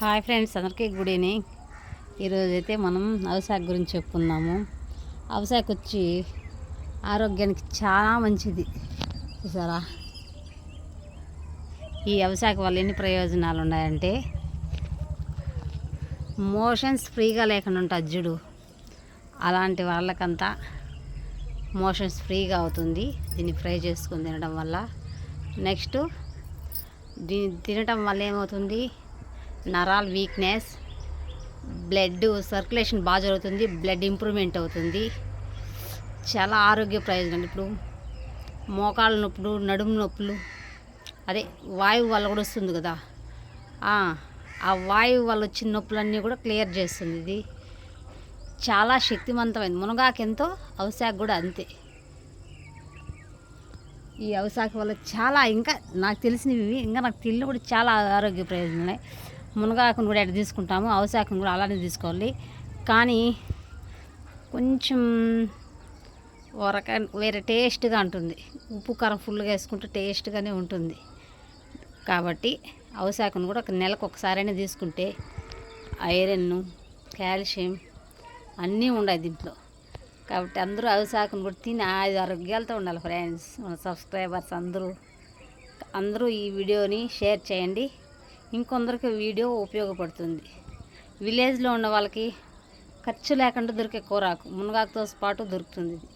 Hi friends అందరికీ good evening. ఈరోజు అయితే మనం అవసాక్ గురించి చెప్పుకుందాము. అవసాక్ వచ్చి ఆరోగ్యానికి చాలా మంచిది. చూసారా? ఈ అవసాక్ వల్ల ఎన్ని ప్రయోజనాలు ఉన్నాయంటే మోషన్స్ ఫ్రీగా లేకుండా ఉంటుంది జుడు అలాంటి వాళ్ళకంతా మోషన్స్ ఫ్రీగా అవుతుంది. దీన్ని ఫ్రై చేసుకుని తినడం వల్ల. నెక్స్ట్ దీన్ని తినటం వల్ల ఏమవుతుంది? నరాల్ వీక్నెస్ బ్లడ్ సర్క్యులేషన్ బాగా జరుగుతుంది బ్లడ్ ఇంప్రూవ్మెంట్ అవుతుంది. చాలా ఆరోగ్య ప్రయోజనాలు. ఇప్పుడు మోకాళ్ళ నొప్పులు నడుము నొప్పులు అదే వాయువు వల్ల కూడా వస్తుంది కదా. ఆ వాయువు వల్ల వచ్చిన నొప్పులన్నీ కూడా క్లియర్ చేస్తుంది ఇది. చాలా శక్తివంతమైంది. మునగాకు ఎంతో అవశాఖ కూడా అంతే. ఈ అవశాఖ వల్ల చాలా ఇంకా నాకు తెలిసినవి ఇంకా నాకు తెలియని కూడా చాలా ఆరోగ్య ప్రయోజనాలు. ఉన్నాయి మునగాకును కూడా ఎట్లా తీసుకుంటాము అవసాకును కూడా అలానే తీసుకోవాలి. కానీ కొంచెం ఒరక వేరే టేస్ట్గా ఉంటుంది ఉప్పు కారం ఫుల్గా వేసుకుంటే టేస్ట్గానే ఉంటుంది. కాబట్టి అవసాకును కూడా ఒక నెలకు ఒకసారైనా తీసుకుంటే ఐరన్ కాల్షియం అన్నీ ఉన్నాయి దీంట్లో. కాబట్టి అందరూ అవసాకును కూడా తిని ఐదు ఆరోగ్యాలతో ఉండాలి ఫ్రెండ్స్ మన సబ్స్క్రైబర్స్ అందరూ. అందరూ ఈ వీడియోని షేర్ చేయండి. ఇంకొందరికి వీడియో ఉపయోగపడుతుంది. విలేజ్లో ఉన్న వాళ్ళకి ఖర్చు లేకుండా దొరికే కూరాకు మునగాకుతో పాటు దొరుకుతుంది ఇది.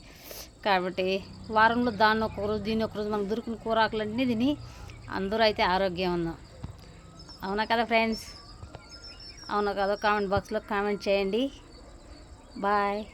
కాబట్టి వారంలో దాన్ని ఒకరోజు దీన్ని ఒకరోజు మనకు దొరికిన కూరాకులన్నీ తిని అందరూ అయితే ఆరోగ్యం ఉన్నాం అవునా కదా ఫ్రెండ్స్? అవునా కదా? కామెంట్ బాక్స్లో కామెంట్ చేయండి. బాయ్.